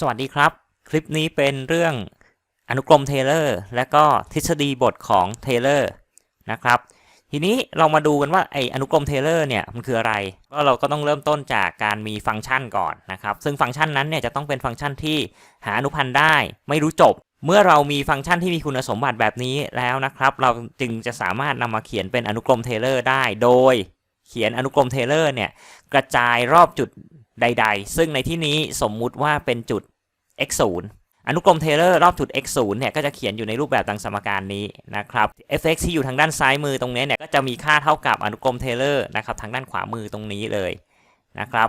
สวัสดีครับ คลิปนี้เป็นเรื่องอนุกรมเทเลอร์และก็ทฤษฎีบทของเทเลอร์นะครับ ทีนี้เรามาดูกันว่าไออนุกรมเทเลอร์เนี่ยมันคืออะไรก็เราก็ต้องเริ่มต้นจากการมีฟังก์ชันก่อนนะครับ ซึ่งฟังก์ชันนั้นเนี่ยจะต้องเป็นฟังก์ชันที่หาอนุพันธ์ได้ ไม่รู้จบ เมื่อเรามีฟังก์ชันที่มีคุณสมบัติแบบนี้แล้วนะครับ เราจึงจะสามารถนำมาเขียนเป็นอนุกรมเทเลอร์ได้ โดยเขียนอนุกรมเทเลอร์เนี่ยกระจายรอบจุด ใด ๆ ซึ่งในที่นี้สมมุติว่าเป็นจุด x 0อนุกรมเทเลอร์รอบจุด x 0เนี่ยก็จะเขียนอยู่ในรูปแบบดังสมการนี้นะครับ f(x) ที่อยู่ทางด้านซ้ายมือตรงนี้เนี่ยก็จะมีค่าเท่ากับอนุกรมเทเลอร์นะครับทางด้านขวามือตรงนี้เลยนะครับ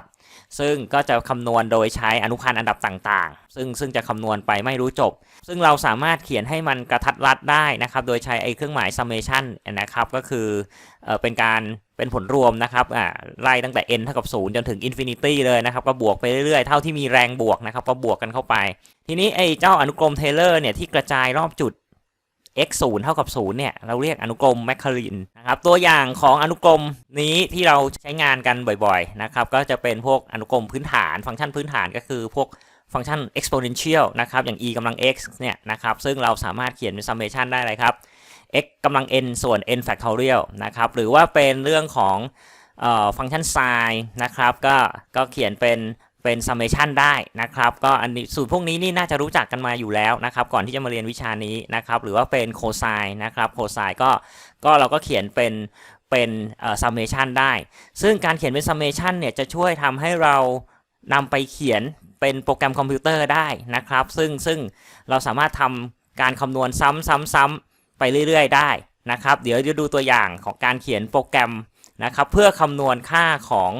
ซึ่งก็จะคำนวณโดยใช้อนุพันธ์อันดับต่างๆ ซึ่งซึ่งจะคำนวณไปไม่รู้จบ ซึ่งเราสามารถเขียนให้มันกระทัดรัดได้นะครับ โดยใช้ไอ้เครื่องหมาย summation นะครับ ก็คือเออเป็นการเป็นผลรวมนะครับอ่าไล่ตั้งแต่ n เท่ากับ 0 จนถึง infinity เลยนะครับ ก็บวกไปเรื่อยๆ เท่าที่มีแรงบวกนะครับ ก็บวกกันเข้าไป ทีนี้ไอ้เจ้าอนุกรมเทเลอร์เนี่ยที่กระจายรอบจุด x 0เท่ากับ0เนี่ยเราเรียกอนุกรมแมคคารินนะครับตัวอย่างของอนุกรมนี้ที่เราใช้งานกันบ่อยๆนะครับก็จะเป็นพวกอนุกรมพื้นฐาน ฟังก์ชันพื้นฐานก็คือพวกฟังก์ชัน exponential นะครับอย่าง e กำลัง x เนี่ยนะครับซึ่งเราสามารถเขียนเป็น summation ได้เลยครับ x กำลัง n ส่วน n factorial นะครับหรือว่าเป็นเรื่องของออฟังก์ชัน sin นะครับก็ก็เขียนเป็น เป็น summation ได้นะครับก็อันนี้สูตรพวกนี้นี่น่าจะรู้จักกันมาอยู่แล้วนะครับก่อนที่จะมาเรียนวิชานี้นะครับหรือว่าเป็น cosine นะครับ cosine ก็ก็เราก็เขียนเป็นเป็น summation ได้ ซึ่งการเขียนเป็น summation เนี่ยจะช่วยทำให้เรานำไปเขียนเป็นโปรแกรมคอมพิวเตอร์ได้นะครับ ซึ่งซึ่งเราสามารถทำการคำนวณซ้ำๆๆไปเรื่อยๆ ได้นะครับ เดี๋ยวจะดูตัวอย่างของการเขียนโปรแกรมนะครับ เพื่อคำนวณค่าของ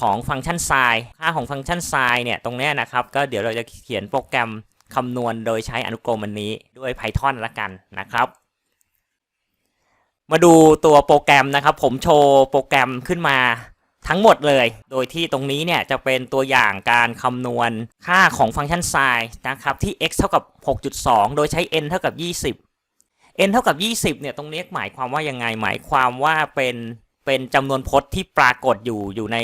ของฟังก์ชัน sin ค่าของฟังก์ชัน sin เนี่ยตรงนี้นะครับก็เดี๋ยวเราจะเขียนโปรแกรมคำนวณโดยใช้อนุกรมอันนี้ด้วย Python ละกันนะครับ มาดูตัวโปรแกรมนะครับ ผมโชว์โปรแกรมขึ้นมาทั้งหมดเลย โดยที่ตรงนี้เนี่ยจะเป็นตัวอย่างการคำนวณค่าของฟังก์ชัน sin นะครับที่ x เท่ากับ 6.2 โดยใช้ n เท่ากับ 20 n เท่ากับ 20เนี่ยตรงนี้หมายความว่ายังไงหมายความว่าเป็น เป็นจำนวนพจน์ที่ปรากฏอยู่อยู่ใน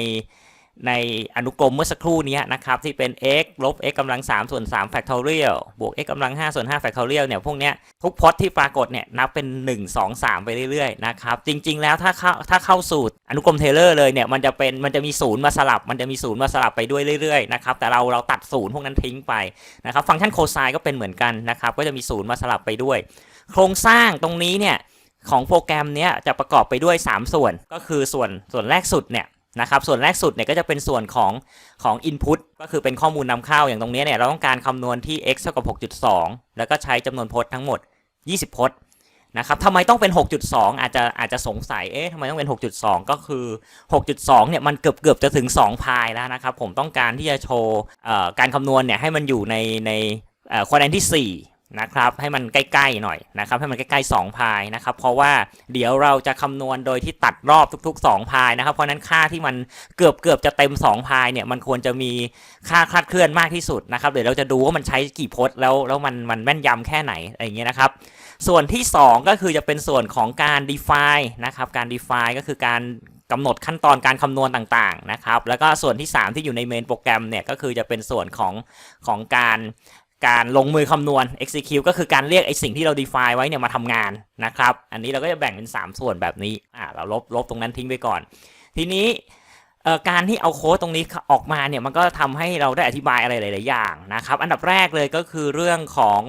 ในอนุกรมเมื่อสักครู่นี้นะครับ ที่เป็น x ลบ x กำลัง3ส่วน3 factorial บวก x กำลัง5ส่วน5 factorial เนี่ยพวกเนี้ยทุกพจน์ที่ปรากฏเนี่ยนับเป็น 1 2 3 ไปเรื่อยๆนะครับ จริงๆแล้วถ้าเข้าถ้าเข้าสูตรอนุกรมเทเลอร์เลยเนี่ยมันจะเป็นมันจะมีศูนย์มาสลับ มันจะมีศูนย์มาสลับไปด้วยเรื่อยๆนะครับแต่เราเราตัดศูนย์พวกนั้นทิ้งไปนะครับฟังก์ชันโคไซน์ก็เป็นเหมือนกันนะครับก็จะมีศูนย์มาสลับไปด้วย โครงสร้างตรงนี้เนี่ย ของโปรแกรมเนี้ยจะประกอบไปด้วย 3 ส่วนก็คือส่วนส่วนแรกสุดเนี่ยนะครับส่วนแรกสุดเนี่ยก็จะเป็นส่วนของของ Input ก็คือเป็นข้อมูลนำเข้าอย่างตรงนี้เนี่ยเราต้องการคำนวณที่ x เท่ากับ 6.2 แล้วก็ใช้จำนวนพจน์ทั้งหมด 20 พจน์นะครับทำไมต้องเป็น 6.2 อาจจะอาจจะสงสัยเอ๊ะทำไมต้องเป็น 6.2 ก็คือ 6.2 เนี่ยมันเกือบเกือบจะถึง 2 พายแล้วนะครับผมต้องการที่จะโชว์การคำนวณเนี่ยให้มันอยู่ในในควอแดนที่ 4 นะครับให้มันใกล้ๆหน่อยนะครับให้มันใกล้ๆ2พายนะครับเพราะว่าเดี๋ยวเราจะคำนวณโดยที่ตัดรอบทุก ๆ 2 พายนะครับ เพราะนั้นค่าที่มันเกือบเกือบจะเต็ม 2 พายเนี่ยมันควรจะมีค่าคลาดเคลื่อนมากที่สุดนะครับเดี๋ยวเราจะดูว่ามันใช้กี่พจน์แล้วแล้วมันมันแม่นยำแค่ไหนอะไรอย่างเงี้ยนะครับส่วนที่ 2 ก็คือจะเป็นส่วนของการ define นะครับการ define ก็คือการกำหนดขั้นตอนการคำนวณต่างๆนะครับ แล้วก็ส่วนที่ 3 ที่อยู่ในเมนโปรแกรมเนี่ยก็คือจะเป็นส่วนของของการ การลงมือคำนวณ execute ก็คือการเรียกไอสิ่งที่เรา define ไว้เนี่ยมาทำงานนะครับ อันนี้เราก็จะแบ่งเป็น 3 ส่วนแบบนี้อ่าเราลบลบตรงนั้นทิ้งไปก่อน ทีนี้เอ่อการที่เอาโค้ดตรงนี้ออกมาเนี่ยมันก็ทำให้เราได้อธิบายอะไรหลาย ๆ อย่างนะครับ อันดับแรกเลยก็คือเรื่องของ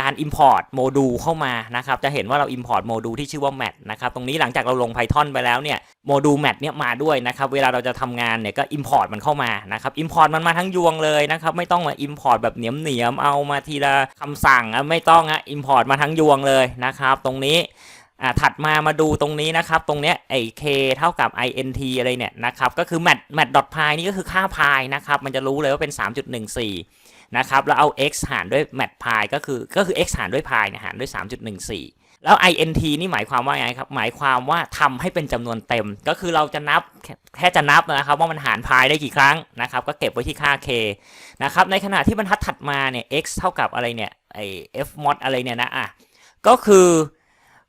การ import โมดูลเข้ามานะครับจะเห็นว่าเรา import โมดูลที่ชื่อว่า mat นะครับตรงนี้หลังจากเราลง Python ไปแล้วเนี่ยโมดูล mat เนี่ยมาด้วยนะครับเวลาเราจะทำงานเนี่ยก็ import มันเข้ามานะครับ import มันมาทั้งยวงเลยนะครับไม่ต้องมา import แบบเหนียมเหนียมเอามาทีละคำสั่งอะไม่ต้องอะ import มาทั้งยวงเลยนะครับตรงนี้อ่าถัดมามาดูตรงนี้นะครับ ตรงเนี้ยไอ้ k เท่ากับ int อะไรเนี่ยนะครับ ก็คือ mat mat dot pi นี่ก็คือค่า pi นะครับ มันจะรู้เลยว่าเป็น 3.14 นะครับแล้วเอา x หารด้วย mat pi ก็คือก็คือ x หารด้วย pi เนี่ยหารด้วย 3.14 แล้ว int นี่หมายความว่าไงครับ หมายความว่าทำให้เป็นจำนวนเต็ม ก็คือเราจะนับแค่แค่จะนับนะครับว่ามันหาร pi ได้กี่ครั้งนะครับ ก็เก็บไว้ที่ค่า k นะครับในขณะที่บรรทัดถัดมาเนี่ย x เท่ากับอะไรเนี่ยไอ f mod อะไรเนี่ยนะอะก็คือ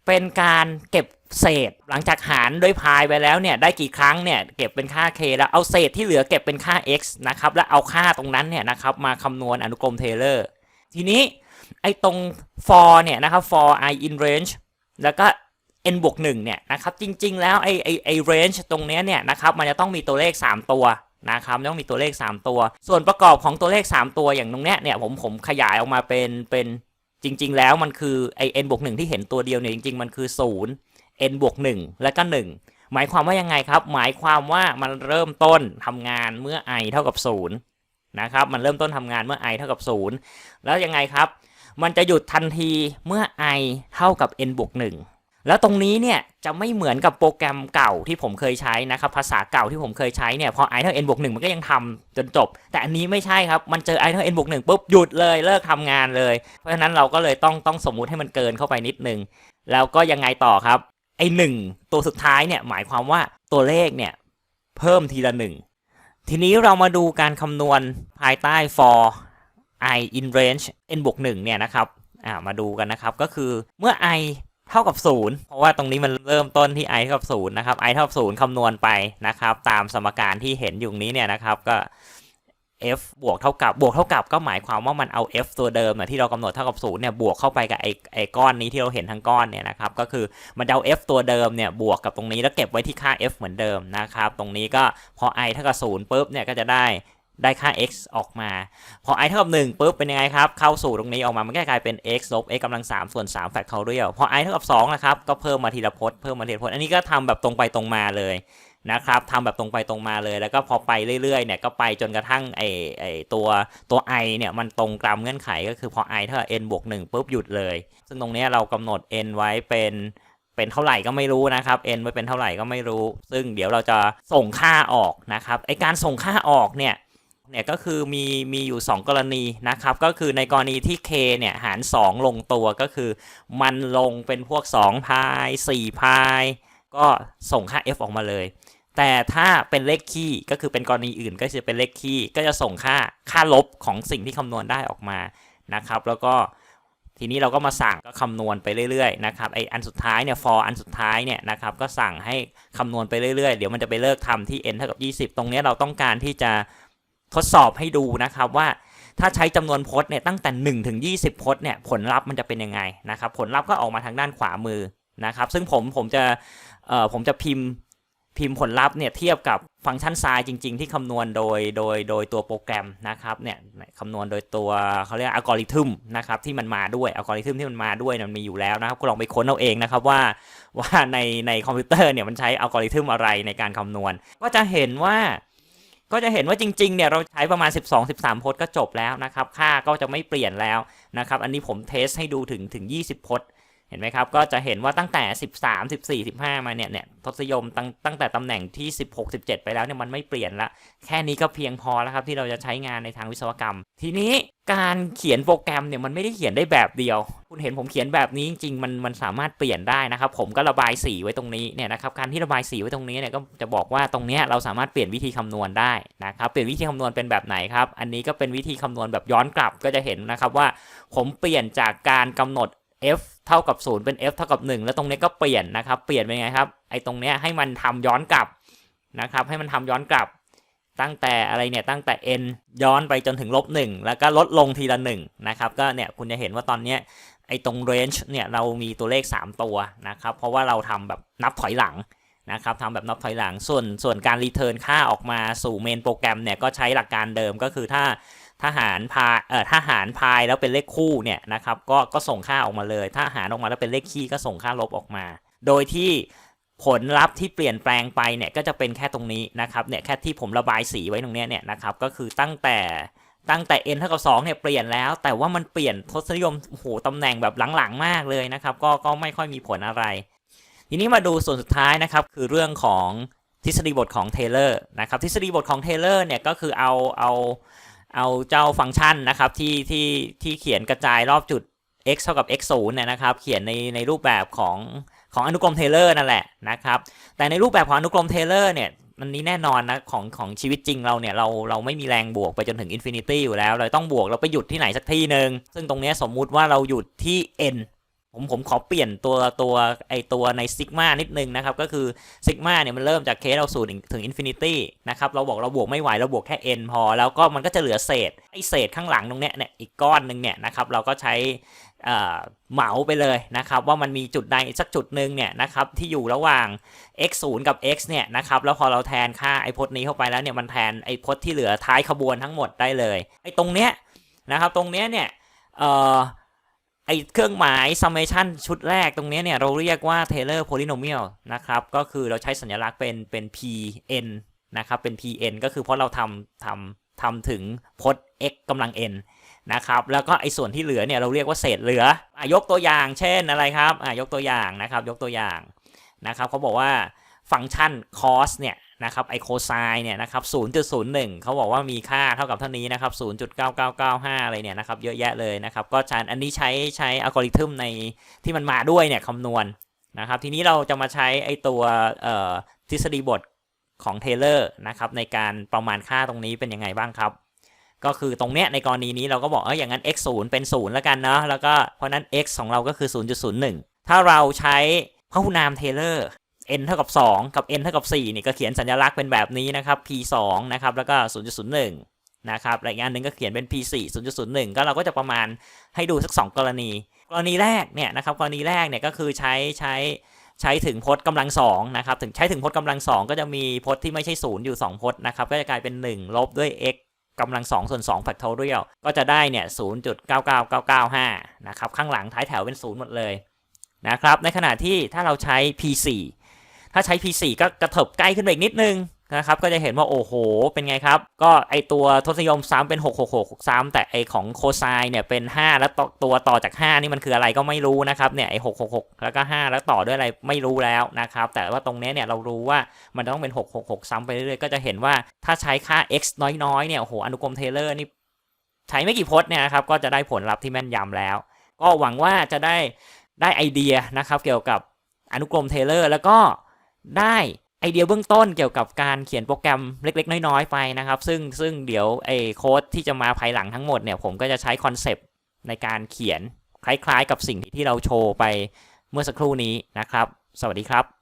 เป็นการเก็บ เศษหลังจากหารด้วยพายไปแล้วเนี่ยได้กี่ครั้งเนี่ยเก็บเป็นค่า k แล้วเอาเศษที่เหลือเก็บเป็นค่า x นะครับแล้วเอาค่าตรงนั้นเนี่ยนะครับมาคำนวณอนุกรมเทเลอร์ทีนี้ไอ้ตรง for เนี่ยนะครับ for i in range แล้วก็ n บวก1เนี่ยนะครับจริงๆ แล้วไอ้ไอ้ไอ้ range ตรงเนี้ยเนี่ยนะครับมันจะต้องมีตัวเลข 3 ตัวนะครับต้องมีตัวเลข 3 ตัว ส่วนประกอบของตัวเลข 3 ตัวอย่างตรงเนี้ยเนี่ยผมผมขยายออกมาเป็นเป็นจริง ๆ แล้วมันคือไอ้ n บวก1ที่เห็นตัวเดียวเนี่ยจริง ๆ มันคือ 0 n บวก1แล้วก็ 1 หมายความว่ายังไงครับ หมายความว่ามันเริ่มต้นทำงานเมื่อ i เท่ากับ 0 นะครับ มันเริ่มต้นทำงานเมื่อ i เท่ากับ 0 แล้วยังไงครับ มันจะหยุดทันทีเมื่อ i เท่ากับ n บวก1แล้วตรงนี้เนี่ยจะไม่เหมือนกับโปรแกรมเก่าที่ผมเคยใช้นะครับภาษาเก่าที่ผมเคยใช้เนี่ยพอ i เท่า n บวก1มันก็ยังทำจนจบ แต่อันนี้ไม่ใช่ครับ มันเจอ i เท่า n บวก1ปุ๊บหยุดเลยเลิกทำงานเลย เพราะฉะนั้นเราก็เลยต้องต้องสมมุติให้มันเกินเข้าไปนิดนึงแล้วก็ยังไงต่อครับ ไอหนึ่งตัวสุดท้ายเนี่ยหมายความว่าตัวเลขเนี่ยเพิ่มทีละหนึ่งทีนี้เรามาดูการคำนวณภายใต้ for i in range n บวก1เนี่ยนะครับอ่ามาดูกันนะครับก็คือเมื่อ i เท่ากับ 0 เพราะว่าตรงนี้มันเริ่มต้นที่ i เท่ากับ0นะครับ i เท่ากับ0คำนวณไปนะครับ ตามสมการที่เห็นอยู่นี้เนี่ยนะครับก็ f บวกเท่ากับบวกเท่ากับก็หมายความว่ามันเอา f ตัวเดิมน่ะที่เรากำหนดเท่ากับ0เนี่ยบวกเข้าไปกับไอ้ไอ้ก้อนนี้ที่เราเห็นทั้งก้อนเนี่ยนะครับก็คือมันเอา f ตัวเดิมเนี่ยบวกกับตรงนี้แล้วเก็บไว้ที่ค่า f เหมือนเดิมนะครับตรงนี้ก็พอ i เท่ากับ0ปุ๊บเนี่ยก็จะได้ได้ค่า x ออกมา พอ i เท่ากับ1ปุ๊บเป็นยังไงครับ เข้าสู่ตรงนี้ออกมา มันก็กลายเป็น x ลบ x กำลัง3ส่วน3 factorial พอ i เท่ากับ2นะครับ ก็เพิ่มมาทีละพจน์ เพิ่มมาทีละพจน์ อันนี้ก็ทำแบบตรงไปตรงมาเลย นะครับทำแบบตรงไปตรงมาเลย แล้วก็พอไปเรื่อยๆเนี่ยก็ไปจนกระทั่งไอไอตัวตัว i เนี่ยมันตรงตามเงื่อนไขก็คือพอ i เท่ากับ n บวก1ปุ๊บหยุดเลย ซึ่งตรงนี้เรากำหนด n ไว้เป็นเป็นเท่าไหร่ก็ไม่รู้นะครับ n ไว้เป็นเท่าไหร่ก็ไม่รู้ ซึ่งเดี๋ยวเราจะส่งค่าออกนะครับไอการส่งค่าออกเนี่ยเนี่ยก็คือมีมีอยู่ 2 กรณีนะครับ ก็คือในกรณีที่ k เนี่ยหาร 2 ลงตัวก็คือมันลงเป็นพวก2พาย4พายก็ส่งค่า f ออกมาเลย แต่ถ้าเป็นเลขคี่ก็คือเป็นกรณีอื่นก็จะเป็นเลขคี่ก็จะส่งค่าค่าลบของสิ่งที่คำนวณได้ออกมานะครับ แล้วก็ทีนี้เราก็มาสั่งก็คำนวณไปเรื่อยๆนะครับไออันสุดท้ายเนี่ย for อันสุดท้ายเนี่ยนะครับก็สั่งให้คำนวณไปเรื่อยๆ เดี๋ยวมันจะไปเลิกทำที่ n เท่ากับ 20 ตรงนี้เราต้องการที่จะทดสอบให้ดูนะครับว่าถ้าใช้จำนวนพจน์เนี่ยตั้งแต่ 1 ถึง 20 พจน์เนี่ยผลลัพธ์มันจะเป็นยังไงนะครับผลลัพธ์ก็ออกมาทางด้านขวามือนะครับซึ่งผมผมจะเอ่อผมจะพิมพ์ พิมพ์ผลลัพธ์เนี่ยเทียบกับฟังก์ชันไซน์จริง ๆ ที่คำนวณโดยโดยโดยตัวโปรแกรมนะครับเนี่ยคำนวณโดยตัวเขาเรียกอัลกอริทึมนะครับที่มันมาด้วยอัลกอริทึมที่มันมาด้วยมันมีอยู่แล้วนะครับก็ลองไปค้นเอาเองนะครับว่าว่าในในคอมพิวเตอร์เนี่ยมันใช้อัลกอริทึมอะไรในการคำนวณ ก็จะเห็นว่าก็จะเห็นว่าจริงๆ เนี่ยเราใช้ประมาณ 12-13 พจน์ก็จบแล้วนะครับ ค่าก็จะไม่เปลี่ยนแล้วนะครับ อันนี้ผมเทสให้ดูถึงถึง 20 พจน์ เห็นไหมครับ ก็จะเห็นว่าตั้งแต่ 13 14 15 มาเนี่ยเนี่ยทศยมตั้งตั้งแต่ตำแหน่งที่ 16 17 ไปแล้วเนี่ยมันไม่เปลี่ยนละ แค่นี้ก็เพียงพอแล้วครับที่เราจะใช้งานในทางวิศวกรรม ทีนี้การเขียนโปรแกรมเนี่ยมันไม่ได้เขียนได้แบบเดียว คุณเห็นผมเขียนแบบนี้จริงๆมันมันสามารถเปลี่ยนได้นะครับ ผมก็ระบายสีไว้ตรงนี้เนี่ยนะครับการที่ระบายสีไว้ตรงนี้เนี่ยก็จะบอกว่าตรงเนี้ยเราสามารถเปลี่ยนวิธีคำนวณได้นะครับเปลี่ยนวิธีคำนวณเป็นแบบไหนครับ อันนี้ก็เป็นวิธีคำนวณแบบย้อนกลับก็จะเห็นนะครับว่า ผมเปลี่ยนจากการกำหนด f เท่ากับ 0 เป็น f เท่ากับ 1 แล้วตรงนี้ก็เปลี่ยนนะครับ เปลี่ยนเป็นไงครับ ไอ้ตรงเนี้ยให้มันทำย้อนกลับนะครับ ให้มันทำย้อนกลับ ตั้งแต่อะไรเนี่ย ตั้งแต่ n ย้อนไปจนถึงลบ1แล้วก็ลดลงทีละ1นะครับ ก็เนี่ยคุณจะเห็นว่าตอนเนี้ยไอ้ตรง range เนี่ยเรามีตัวเลข 3 ตัวนะครับ เพราะว่าเราทำแบบนับถอยหลังนะครับทำแบบนับถอยหลัง ส่วนส่วนการรีเทิร์นค่าออกมาสู่เมนโปรแกรมเนี่ยก็ใช้หลักการเดิมก็คือถ้า ถ้าหารพายเอ่อถ้าหารพายแล้วเป็นเลขคู่เนี่ยนะครับก็ก็ส่งค่าออกมาเลย ถ้าหารออกมาแล้วเป็นเลขคี่ก็ส่งค่าลบออกมา โดยที่ผลลัพธ์ที่เปลี่ยนแปลงไปเนี่ยก็จะเป็นแค่ตรงนี้นะครับเนี่ยแค่ที่ผมระบายสีไว้ตรงเนี้ยเนี่ยนะครับก็คือตั้งแต่ตั้งแต่ n เท่ากับ2เนี่ยเปลี่ยนแล้ว แต่ว่ามันเปลี่ยนทศนิยมโอ้โหตำแหน่งแบบหลังๆ มากเลยนะครับก็ก็ไม่ค่อยมีผลอะไร ทีนี้มาดูส่วนสุดท้ายนะครับคือเรื่องของทฤษฎีบทของเทเลอร์นะครับทฤษฎีบทของเทเลอร์เนี่ยก็คือเอาเอา เอาเจ้าฟังก์ชันนะครับที่ที่ที่เขียนกระจายรอบจุด x เท่ากับ x 0เนี่ยนะครับ เขียนในในรูปแบบของของอนุกรมเทเลอร์นั่นแหละนะครับ แต่ในรูปแบบของอนุกรมเทเลอร์เนี่ยมันนี้แน่นอนนะของของชีวิตจริงเราเนี่ยเราเราไม่มีแรงบวกไปจนถึงอินฟินิตี้อยู่แล้ว เราต้องบวกเราไปหยุดที่ไหนสักที่หนึ่งซึ่งตรงเนี้ยสมมุติว่าเราหยุดที่ n ผมผมขอเปลี่ยนตัวตัวไอตัวในซิกมานิดนึงนะครับ ก็คือซิกมาเนี่ยมันเริ่มจากเคสเราสู่ถึงถึงอินฟินิตี้นะครับเราบอกเราบวกไม่ไหว เราบวกแค่ n พอ แล้วก็มันก็จะเหลือเศษไอเศษข้างหลังตรงเนี้ยเนี่ยอีกก้อนหนึ่งเนี่ยนะครับเราก็ใช้เอ่อเหมาไปเลยนะครับว่ามันมีจุดใดสักจุดหนึ่งเนี่ยนะครับที่อยู่ระหว่าง x 0กับ x เนี่ยนะครับแล้วพอเราแทนค่าไอพจน์นี้เข้าไปแล้วเนี่ยมันแทนไอพจน์ที่เหลือท้ายขบวนทั้งหมดได้เลยไอตรงเนี้ยนะครับตรงเนี้ยเนี่ยเอ่อ ไอเครื่องหมาย summation ชุดแรกตรงนี้เนี่ย เราเรียกว่า Taylor polynomial นะครับ ก็คือเราใช้สัญลักษณ์เป็นเป็น pn นะครับ เป็น pn ก็คือเพราะเราทำทำทำถึงพจน์ x กำลัง n นะครับ แล้วก็ไอส่วนที่เหลือเนี่ยเราเรียกว่าเศษเหลืออะยกตัวอย่าง เช่นอะไรครับอะยกตัวอย่างนะครับ ยกตัวอย่างนะครับเขาบอกว่าฟังก์ชัน cos เนี่ย นะครับไอโคไซน์เนี่ยนะครับ0.01 เขาบอกว่ามีค่าเท่ากับเท่านี้นะครับ 0.9995 อะไรเนี่ยนะครับเยอะแยะเลยนะครับ ก็ใช้อันนี้ใช้ใช้อัลกอริทึมในที่มันมาด้วยเนี่ยคำนวณนะครับ ทีนี้เราจะมาใช้ไอตัวทฤษฎีบทของเทเลอร์นะครับในการประมาณค่าตรงนี้เป็นยังไงบ้างครับก็คือตรงเนี้ยในกรณีนี้เราก็บอกเอออย่างนั้น x 0เป็น 0 แล้วกันเนาะแล้วก็เพราะนั้น x ของเราก็คือ 0.01 ถ้าเราใช้พหุนามเทเลอร์ n เท่ากับ 2 กับ n เท่ากับ4นี่ก็เขียนสัญลักษณ์เป็นแบบนี้นะครับ p 2นะครับแล้วก็ 0.01 นะครับและอีกอันหนึ่งก็เขียนเป็น p 4 0.01 ก็เราก็จะประมาณให้ดูสัก 2 กรณี กรณีแรกเนี่ยนะครับกรณีแรกเนี่ยก็คือใช้ใช้ใช้ถึงพจน์กำลังสองนะครับถึงใช้ถึงพจน์กำลังสองก็จะมีพจน์ที่ไม่ใช่ศูนย์อยู่ 2 พจน์นะครับก็จะกลายเป็น 1 ลบด้วย x กำลัง2ส่วน2 factorial ก็จะได้เนี่ย0.99995 นะครับ ข้างหลังท้ายแถวเป็น 0 หมดเลยนะครับ ในขณะที่ถ้าเราใช้ P4 ถ้าใช้ P4 ก็กระเถิบใกล้ขึ้นไปอีกนิดนึงนะครับก็จะเห็นว่าโอ้โห เป็นไงครับ ก็ไอตัวทศนิยมซ้ำเป็น 666ซ้ำแต่ไอของโคไซน์เนี่ยเป็น 5 แล้วตัวต่อจาก 5 นี่มันคืออะไรก็ไม่รู้นะครับเนี่ยไอ666 แล้วก็ 5 แล้วต่อด้วยอะไรไม่รู้แล้วนะครับแต่ว่าตรงนี้เนี่ยเรารู้ว่ามันต้องเป็น 666 ซ้ำไปเรื่อยๆก็จะเห็นว่าถ้าใช้ค่า x น้อยๆเนี่ยโอ้โหอนุกรมเทเลอร์นี่ใช้ไม่กี่พจน์เนี่ยนะครับก็จะได้ผลลัพธ์ที่แม่นยำแล้ว ก็หวังว่าจะได้ได้ไอเดียนะครับเกี่ยวกับอนุกรมเทเลอร์แล้วก็ ได้ไอเดียเบื้องต้นเกี่ยวกับการเขียนโปรแกรมเล็ก ๆ น้อยๆไปนะครับ ซึ่งซึ่งเดี๋ยวไอโค้ดที่จะมาภายหลังทั้งหมดเนี่ยผมก็จะใช้คอนเซปต์ในการเขียนคล้ายๆ กับสิ่งที่เราโชว์ไปเมื่อสักครู่นี้นะครับ สวัสดีครับ